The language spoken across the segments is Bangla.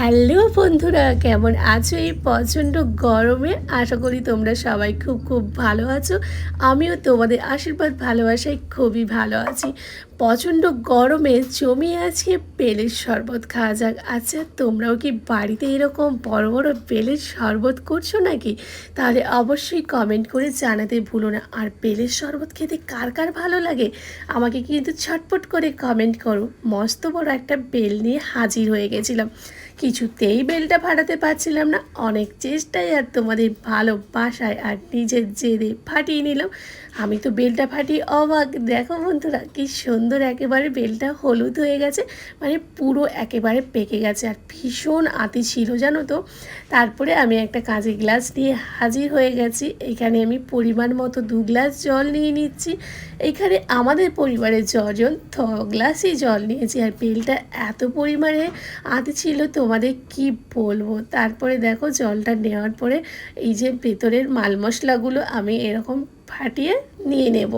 হ্যালো বন্ধুরা, কেমন আছো এই প্রচণ্ড গরমে? আশা করি তোমরা সবাই খুব খুব ভালো আছো। আমিও তোমাদের আশীর্বাদ, ভালোবাসায় খুবই ভালো আছি। প্রচণ্ড গরমে জমি আছে বেলের শরবত খাওয়া যাক। আচ্ছা তোমরাও কি বাড়িতে এরকম বড় বড় বেলের শরবত করছ নাকি? তাহলে অবশ্যই কমেন্ট করে জানাতে ভুলো না। আর বেলের শরবত খেতে কার কার ভালো লাগে? আমাকে কিন্তু ছটপট করে কমেন্ট করো। মস্ত বড় একটা বেল নিয়ে হাজির হয়ে গেছিলাম। কিছুতেই বেলটা ফাটাতে পারছিলাম না। অনেক চেষ্টায় আর তোমাদের ভালোবাসায় আর নিজের জেদে ফাটিয়ে নিলাম। আমি তো বেলটা ফাটিয়ে অবাক। দেখো বন্ধুরা, কি সুন্দর একেবারে বেলটা হলুদ হয়ে গেছে। মানে পুরো একেবারে পেকে গেছে আর ভীষণ আতি ছিল, জানো তো? তারপরে আমি একটা কাঁচের গ্লাস নিয়ে হাজির হয়ে গেছি। এখানে আমি পরিমাণ মতো দু গ্লাস জল নিয়ে নিচ্ছি। এখানে আমাদের পরিবারের ছজন থ গ্লাসই জল নিয়েছি। আর বেলটা এত পরিমাণে আতি ছিল তোমাদের কি বলব? তারপরে দেখো জলটা নেওয়ার পরে এই যে ভেতরের মাল মশলাগুলো আমি এরকম ফাটিয়ে নিয়ে নেব।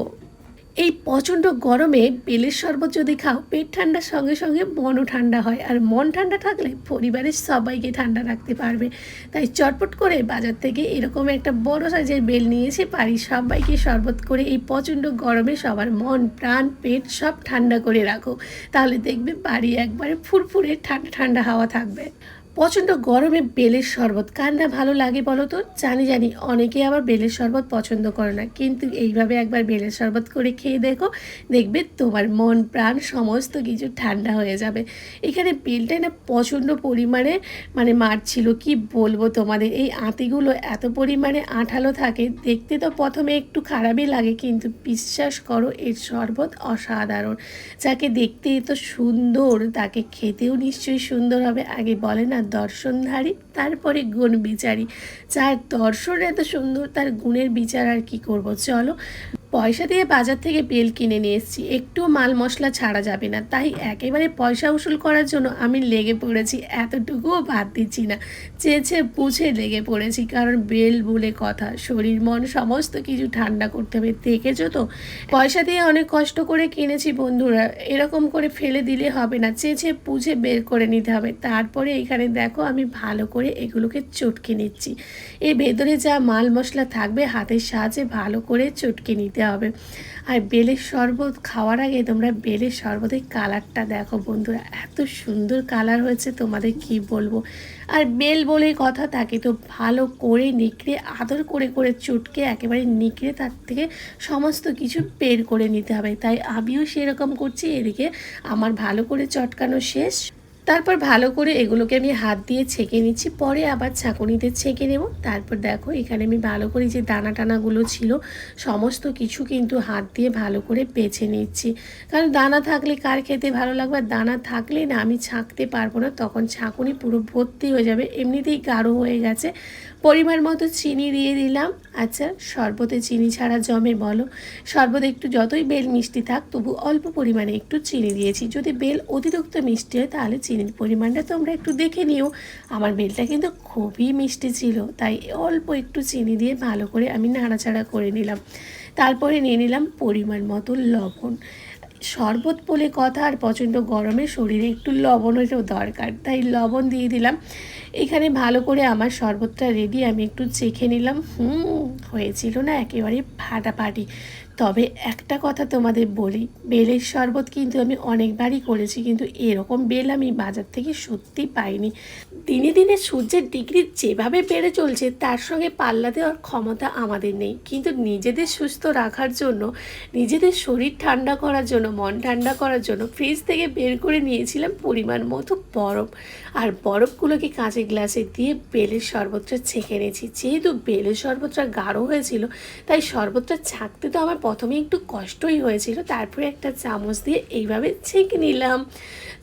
এই প্রচণ্ড গরমে বেলের শরবত যদি খাও, পেট ঠান্ডার সঙ্গে সঙ্গে মনও ঠান্ডা হয়। আর মন ঠান্ডা থাকলে পরিবারের সবাইকে ঠান্ডা রাখতে পারবে। তাই চটপট করে বাজার থেকে এরকম একটা বড় সাইজের বেল নিয়েছি পারি সবাইকে শরবত করে এই প্রচণ্ড গরমে সবার মন, প্রাণ, পেট সব ঠান্ডা করে রাখো। তাহলে দেখবে বাড়ি একবারে ফুরফুরে ঠান্ডা ঠান্ডা হাওয়া থাকবে। প্রচণ্ড গরমে বেলের শরবত। কার না ভালো লাগে বলো তো? জানি জানি। অনেকে আবার বেলের শরবত পছন্দ করে না। কিন্তু এইভাবে একবার বেলের শরবত করে খেয়ে দেখো, দেখবে তোমার মন, প্রাণ সমস্ত কিছু ঠান্ডা হয়ে যাবে। এখানে বেলটাই না প্রচণ্ড পরিমাণে মানে মারছিল, কি বলব তোমাদের? এই আঁতিগুলো এত পরিমাণে আঠালো থাকে, দেখতে তো প্রথমে একটু খারাপই লাগে, কিন্তু বিশ্বাস করো, এর শরবত অসাধারণ। যাকে দেখতে এত সুন্দর, তাকে খেতেও নিশ্চয়ই সুন্দর হবে, আগে বলে না দর্শনধারী, তারপরে গুণ বিচারী। যার দর্শন এত সুন্দর, তার গুণের বিচার আর কি করব? চলো পয়সা দিয়ে বাজার থেকে বেল কিনে নিয়ে এসেছি। একটু মাল মশলা ছাড়া যাবে না। তাই একেবারে পয়সা উসুল করার জন্য আমি লেগে পড়েছি। এতটুকুও বাদ দিচ্ছি না। চেয়েছে বুঝে লেগে পড়েছি। কারণ বেল বলে কথা। শরীর, মন সমস্ত কিছু ঠান্ডা করতে হবে। দেখেছ তো? পয়সা দিয়ে অনেক কষ্ট করে কিনেছি বন্ধুরা। এরকম করে ফেলে দিলে হবে না। চেয়েছে বুঝে বের করে নিতে হবে। তারপরে এখানে দেখো, আমি ভালো করে এগুলোকে চটকে নিচ্ছি। এর ভেতরে যা মাল মশলা থাকবে, হাতের সাহায্যে ভালো করে চটকে নিতে হবে। আর বেলের শরবত খাওয়ার আগে তোমরা বেলের শরবতের কালারটা দেখো বন্ধুরা। এত সুন্দর কালার হয়েছে, তোমাদের কি বলব? আর বেল বলে কথা তাকে তো ভালো করে নিকড়ে, আদর করে করে চটকে একেবারে নিকড়ে তার থেকে সমস্ত কিছু বের করে নিতে হবে। তাই আমিও সেরকম করছি, এদিকে আমার ভালো করে চটকানো শেষ। তারপর ভালো করে এগুলোকে আমি হাত দিয়ে ছেঁকে নিচ্ছি। পরে আবার ছাঁকুনিতে ছেঁকে নেব। তারপর দেখো, এখানে আমি ভালো করে যে দানা টানাগুলো ছিল, সমস্ত কিছু কিন্তু হাত দিয়ে ভালো করে বেছে নিচ্ছি। কারণ দানা থাকলে কার খেতে ভালো লাগবে? দানা থাকলে না আমি ছাঁকতে পারব না। তখন ছাঁকুনি পুরো ভর্তি হয়ে যাবে। এমনিতেই গাঢ় হয়ে গেছে। পরিমাণ মতো চিনি দিয়ে দিলাম। আচ্ছা শরবতে চিনি ছাড়া জমে বলো। শরবতে একটু যতই বেল মিষ্টি থাক, তবু অল্প পরিমাণে একটু চিনি দিয়েছি। যদি বেল অতিরিক্ত মিষ্টি হয়, তাহলে চিনির পরিমাণটা তোমরা একটু দেখে নিও। আমার বেলটা কিন্তু খুবই মিষ্টি ছিল, তাই অল্প একটু চিনি দিয়ে ভালো করে আমি নাড়াচাড়া করে নিলাম। তারপরে নিয়ে নিলাম পরিমাণ মতো লবণ। শরবত বলে কথা আর প্রচণ্ড গরমে শরীরে একটু লবণেরও দরকার, তাই লবণ দিয়ে দিলাম। এখানে ভালো করে আমার শরবতটা রেডি আমি একটু চেখে নিলাম। হুম, হয়েছিল না একেবারে ফাটাফাটি। তবে একটা কথা তোমাদের বলি, বেলের শরবত কিন্তু আমি অনেকবারই করেছি, কিন্তু এরকম বেল আমি বাজার থেকে সত্যি পাইনি। দিনে দিনে সূর্যের ডিগ্রি যেভাবে বেড়ে চলছে, তার সঙ্গে পাল্লা দেওয়ার ক্ষমতা আমাদের নেই। কিন্তু নিজেদের সুস্থ রাখার জন্য, নিজেদের শরীর ঠান্ডা করার জন্য, মন ঠান্ডা করার জন্য ফ্রিজ থেকে বের করে নিয়েছিলাম পরিমাণ মতো বরফ। আর বরফগুলোকে কাঁচের গ্লাসে দিয়ে বেলের শরবতটা ছেঁকে নিয়েছি যেহেতু বেলের শরবতটা গাঢ় হয়েছিল, তাই শরবতটা ছাঁকতে তো আমার প্রথমে একটু কষ্টই হয়েছিল, তারপরে একটা চামচ দিয়ে এইভাবে ছেঁকে নিলাম।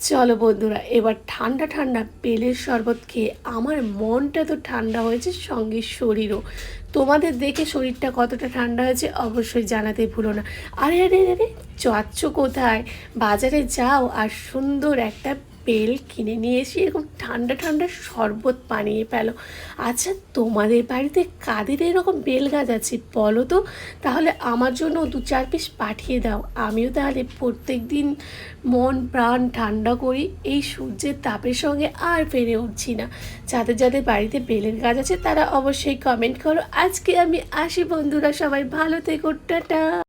চলো বন্ধুরা, এবার ঠান্ডা ঠান্ডা পেলের শরবত খেয়ে আমার মনটা তো ঠান্ডা হয়েছে, সঙ্গে শরীরও। তোমাদের দেখে শরীরটা কতটা ঠান্ডা হয়েছে অবশ্যই জানাতে ভুলো না। আরে আরে আরে যাচ্ছ কোথায়? বাজারে যাও আর সুন্দর একটা বেল কিনে নিয়ে এসে এরকম ঠান্ডা ঠান্ডা শরবত বানিয়ে পেল। আচ্ছা তোমাদের বাড়িতে কাদের এরকম বেল গাছ আছে বলো তো? তাহলে আমার জন্য দু চার পিস পাঠিয়ে দাও। আমিও তাহলে প্রত্যেক দিন মন প্রাণ ঠান্ডা করি, এই সূর্যের তাপের সঙ্গে আর পেরে উঠছি না। যাদের যাদের বাড়িতে বেলের গাছ আছে তারা অবশ্যই কমেন্ট করো। আজকে আমি আসি বন্ধুরা, সবাই ভালো থেকো, টাটা।